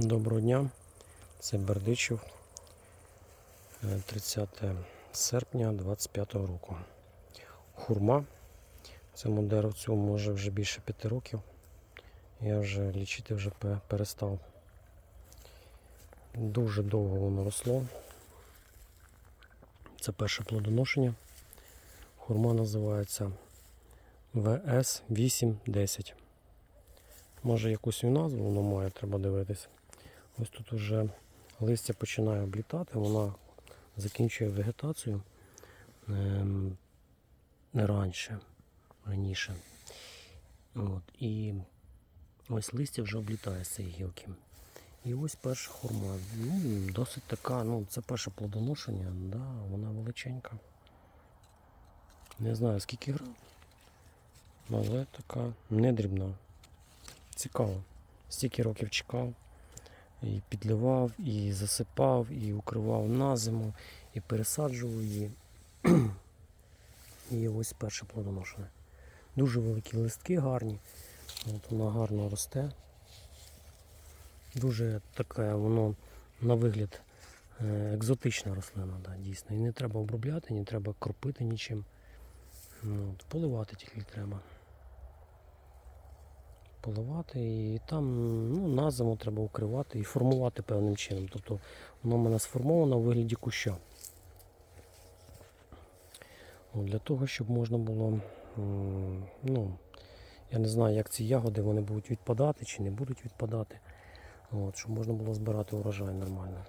Доброго дня, це Бердичів, е, 30 серпня 25 року. Хурма. Цьому деревцю може вже більше 5 років. Я вже лічити вже перестав. Дуже довго воно росло. Це перше плодоношення. Хурма називається ВС 810. Може якусь назву воно має, треба дивитися. Ось тут вже листя починає облітати, вона закінчує вегетацію ем, не раніше, раніше. От, і ось листя вже облітає з цієї гілки. І ось перша хурма. Ну, досить така, ну, це перше плодоношення, да, вона величенька. Не знаю скільки грам, але така не дрібна. Цікаво. Стільки років чекав. І підливав, і засипав, і укривав на зиму, і пересаджував її. І ось перше плодоношене. Дуже великі листки гарні. От вона гарно росте. Дуже таке воно на вигляд е, екзотична рослина, да, дійсно. І не треба обробляти, не треба кропити нічим. Ну, От, поливати тільки треба. Поливати і там ну, на зиму треба укривати і формувати певним чином. Тобто воно в мене сформовано в вигляді куща. От, Для того, щоб можна було, ну, я не знаю, як ці ягоди вони будуть відпадати чи не будуть відпадати. От, щоб можна було збирати урожай нормально.